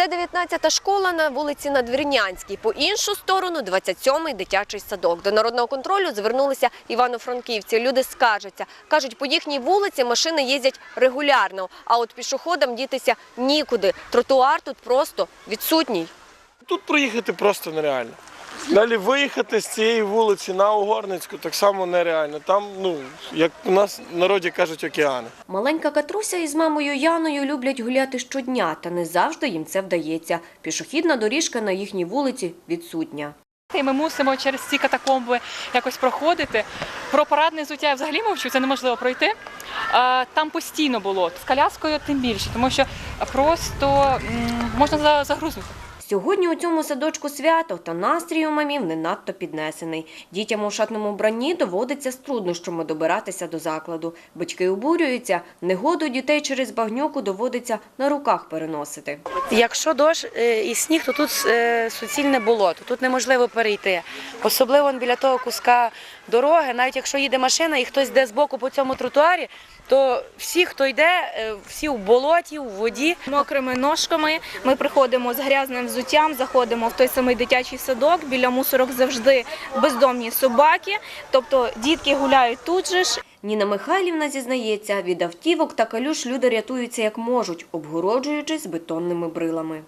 Це 19-та школа на вулиці Надвірнянській. По іншу сторону 27-й дитячий садок. До народного контролю звернулися івано-франківці. Люди скаржаться. Кажуть, по їхній вулиці машини їздять регулярно, а от пішоходам дітися нікуди. Тротуар тут просто відсутній. Тут проїхати просто нереально. Далі виїхати з цієї вулиці на Угорницьку так само нереально. Там, ну, як у нас в народі кажуть, океани. Маленька Катруся із мамою Яною люблять гуляти щодня, та не завжди їм це вдається. Пішохідна доріжка на їхній вулиці відсутня. І ми мусимо через ці катакомби якось проходити. Про парадне взуття я взагалі мовчу, це неможливо пройти. Там постійно було з коляскою тим більше, тому що просто можна загрузнути. Сьогодні у цьому садочку свято, та настрій у мамів не надто піднесений. Дітям у шатному вбранні доводиться з труднощами добиратися до закладу. Батьки обурюються, негоду дітей через багнюку доводиться на руках переносити. Якщо дощ е, і сніг, то тут е, суцільне болото, тут неможливо перейти. Особливо біля того куска дороги, навіть якщо їде машина і хтось йде збоку по цьому тротуарі, то всі, хто йде, е, всі в болоті, в воді. мокрими ножками. Ми приходимо з грязним взуттям, заходимо в той самий дитячий садок. Біля мусорок завжди бездомні собаки. Тобто дітки гуляють тут же ж. Ніна Михайлівна зізнається, від автівок та калюш люди рятуються як можуть, обгороджуючись бетонними брилами.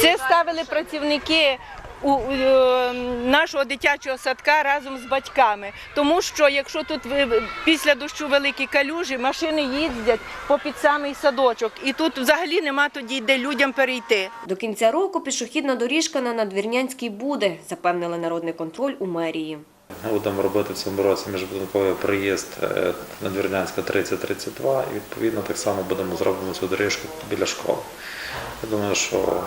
Це ставили працівники у, у, е, нашого дитячого садка разом з батьками. Тому що якщо тут ви- після дощу великі калюжі, машини їздять по під самий садочок, і тут взагалі нема тоді, де людям перейти. До кінця року пішохідна доріжка на Надвірнянській буде, запевнили народний контроль у мерії. Будемо робити в цьому році міжбудинковий приїзд е, на Двірнянська 30-32 і відповідно так само будемо зробимо цю доріжку біля школи. Я думаю, що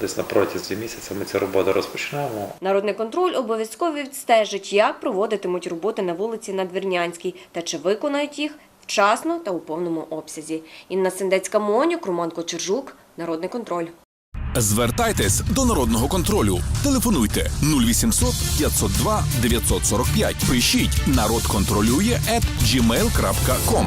десь на протязі місяця ми ці роботи розпочнемо. Народний контроль обов'язково відстежить, як проводитимуть роботи на вулиці Надвірнянській та чи виконають їх вчасно та у повному обсязі. Інна Сендецька Монюк, Роман Кочержук, Народний контроль. Звертайтесь до народного контролю. Телефонуйте 0800 502 945. Пишіть народ контролює at gmail.com.